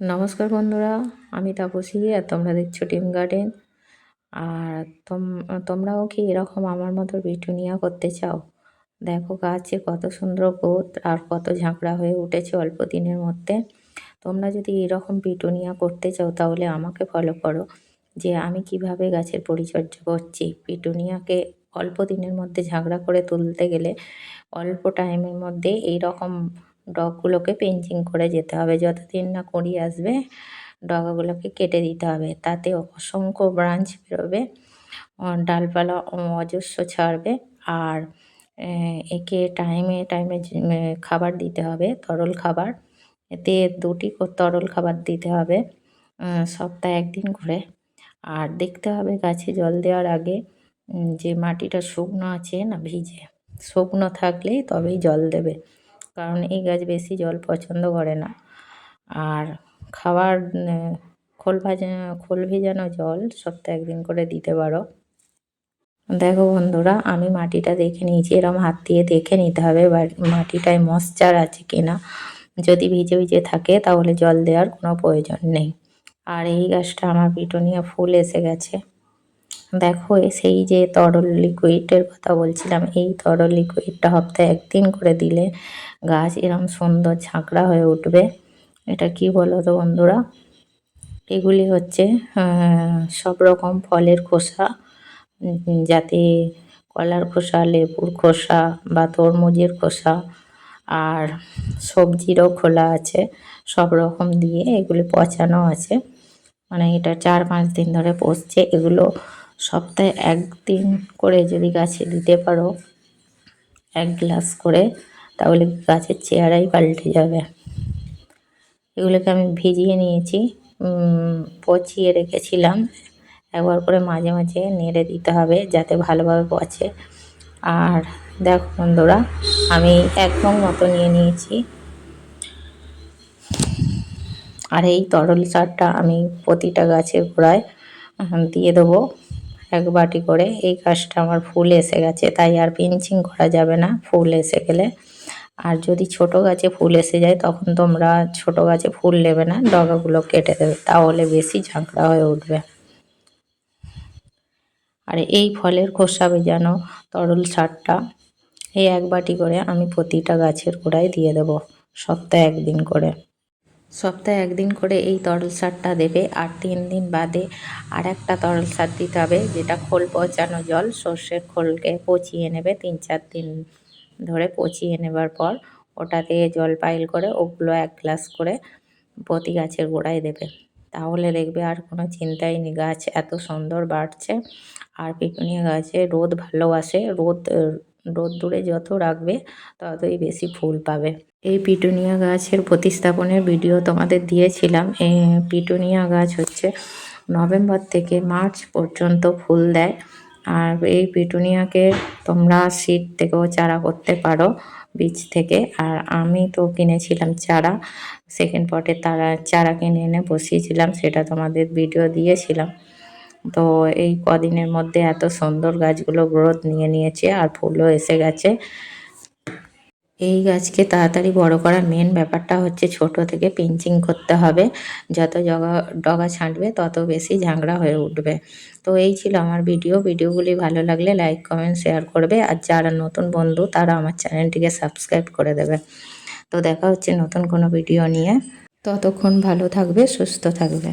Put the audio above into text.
নমস্কার বন্ধুরা, আমি তাপসী আর তোমরা দেখছ টিম গার্ডেন আর তোম- তোমরাও কি এরকম আমার মতো পিটুনিয়া করতে চাও? দেখো গাছে কত সুন্দর গ্রোথ আর কত ঝাঁকড়া হয়ে উঠেছে অল্প দিনের মধ্যে। তোমরা যদি এরকম পিটুনিয়া করতে চাও তাহলে আমাকে ফলো করো, যে আমি কীভাবে গাছের পরিচর্যা করছি। পিটুনিয়াকে অল্প দিনের মধ্যে ঝাঁকড়া করে তুলতে গেলে অল্প টাইমের মধ্যে এই রকম ডগগুলোকে পেঞ্চিং করে যেতে হবে। যতদিন না কুঁড়ি আসবে, ডগাগুলোকে কেটে দিতে হবে। তাতে অসংখ্য ব্রাঞ্চ বেরোবে ডালপালা অজস্র ছাড়বে আর একে টাইমে টাইমে খাবার দিতে হবে, তরল খাবার। এতে দুটি করে তরল খাবার দিতে হবে সপ্তাহে একদিন করে। আর দেখতে হবে গাছে জল দেওয়ার আগে যে মাটিটা শুকনো আছে না ভিজে, শুকনো থাকলেই তবেই জল দেবে। কারণ এই গাছ বেশি জল পছন্দ করে না। আর খাবার খোল ভাজা, খোল ভেজানো জল সপ্তাহে একদিন করে দিতে পারো। দেখো বন্ধুরা, আমি মাটিটা দেখে নিয়েছি। এরম হাত দিয়ে দেখে নিতে হবে মাটিটায় ময়শ্চার আছে কিনা। যদি ভিজে ভিজে থাকে, তাহলে জল দেওয়ার কোনো প্রয়োজন নেই। আর এই গাছটা আমার পিটুনিয়া ফুল এসে গেছে। দেখো, সেই যে তরল লিকুইডের কথা বলছিলাম, এই তরল লিকুইডটা সপ্তাহে একদিন করে দিলে গাছ এরম সুন্দর ঝাঁকড়া হয়ে উঠবে। এটা কি বলো তো বন্ধুরা? এগুলি হচ্ছে সব রকম ফলের খোসা যাতে কলার খোসা, লেবুর খোসা বা তরমুজের খোসা আর সবজিরও খোলা আছে। সব রকম দিয়ে এগুলি পচানো আছে। মানে এটা চার পাঁচ দিন ধরে পচছে। এগুলো সপ্তাহে একদিন করে যদি গাছে দিতে পারো, এক গ্লাস করে, তাহলে গাছের চেহারাই পাল্টে যাবে। এগুলোকে আমি ভিজিয়ে নিয়েছি পচিয়ে রেখেছিলাম। একবার করে মাঝে মাঝে নেড়ে দিতে হবে যাতে ভালোভাবে পচে। আর দেখো বন্ধুরা, আমি এক মগ মতো নিয়ে নিয়েছি। আর এই তরল সারটা আমি প্রতিটা গাছের গোড়ায় দিয়ে দেবো। এক বাটি করে। এই গাছটা আমার ফুল এসে গেছে, তাই আর পিঞ্চিং করা যাবে না ফুল এসে গেলে। আর যদি ছোট গাছে ফুল এসে যায়, তখন তোমরা ছোট গাছে ফুল নেবে না, ডগাগুলো কেটে দেবে, তাহলে বেশি ঝাঁকড়া হয়ে উঠবে। আর এই ফলের খোসা ভেজানো তরল সারটা, এই এক বাটি করে আমি প্রতিটা গাছের গোড়ায় দিয়ে দেবো, সপ্তাহে একদিন করে। সপ্তাহে একদিন করে এই তরল সারটা দেবে আর তিন দিন বাদে আর একটা তরল সার দিতে হবে, যেটা খোল পচানো জল, সর্ষের খোলকে পচিয়ে নেবে, তিন চার দিন ধরে পচিয়ে নেবার পর ওটাতে জল পাইল করে ওগুলো এক গ্লাস করে প্রতি গাছের গোড়ায় দেবে। তাহলে দেখবে আর কোনো চিন্তাই নেই, গাছ এত সুন্দর বাড়ছে। আর পিটুনিয়া গাছে রোদ ভালোবাসে রোদ রোদ দূরে যত রাখবে, ততই বেশি ফুল পাবে। এই পিটুনিয়া গাছের প্রতিস্থাপনের ভিডিও তোমাদের দিয়েছিলাম। এই পিটুনিয়া গাছ হচ্ছে নভেম্বর থেকে মার্চ পর্যন্ত ফুল দেয়। আর এই পিটুনিয়াকে তোমরা সিড থেকেও চারা করতে পারো, বীজ থেকে। আর আমি তো কিনেছিলাম চারা সেকেন্ড পটে তারা চারা কিনে এনে বসিয়েছিলাম, সেটা তোমাদের ভিডিও দিয়েছিলাম। তো এই কদিনের মধ্যে এত সুন্দর গাছগুলো গ্রোথ নিয়ে নিয়েছে আর ফুলও এসে গেছে। এই গাছকে তাড়াতাড়ি বড় করার মেন ব্যাপারটা হচ্ছে ছোট থেকে পিঞ্চিং করতে হবে। যত জগা, ডগা ছাঁটবে, তত বেশি ঝাংড়া হয়ে উঠবে। তো এই ছিল আমার ভিডিও ভিডিওগুলি ভালো লাগলে লাইক কমেন্ট শেয়ার করবে। আর যারা নতুন বন্ধু, তারা আমার চ্যানেলটিকে সাবস্ক্রাইব করে দেবে। তো দেখা হচ্ছে নতুন কোনো ভিডিও নিয়ে। ততক্ষণ ভালো থাকবে, সুস্থ থাকবে।